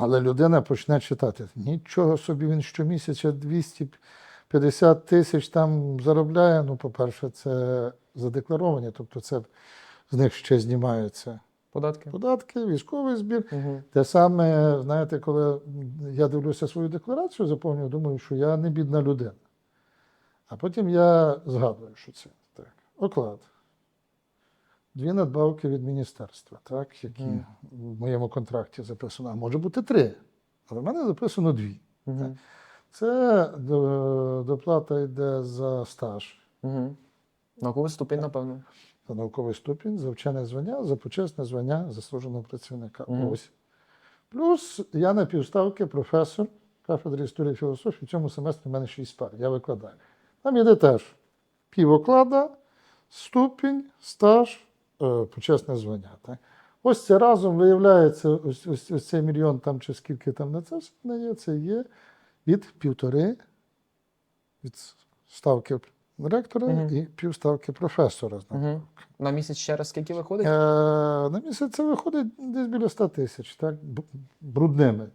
Але людина почне читати. Нічого собі він щомісяця 250 тисяч там заробляє. Ну, по-перше, це задекларовані, тобто це з них ще знімаються Податки. податки, військовий збір. Угу. Те саме, знаєте, коли я дивлюся свою декларацію, заповнюю, думаю, що я не бідна людина. А потім я згадую, що це так. Оклад. Дві надбавки від міністерства, так, які Мгм. в моєму контракті записано. А може бути три. Але в мене записано дві. Угу. Це доплата йде за стаж, Угу. Науковий ступінь, напевно. за науковий ступінь, за вчене звання, за почесне звання заслуженого працівника. Мгм. Ось. Плюс я на півставки професор кафедри історії і філософії. В цьому семестрі в мене шість пар. Я викладаю. Там іде теж півоклада, ступінь, стаж, е, почесне звання. Так? Ось це разом виявляється, ось, ось, ось цей мільйон там чи скільки там на це все це є від півтори від ставки ректора Мгм. і півставки професора. Угу. На місяць ще раз скільки виходить? Е, на місяць це виходить десь біля 100 тисяч, так? Брудними.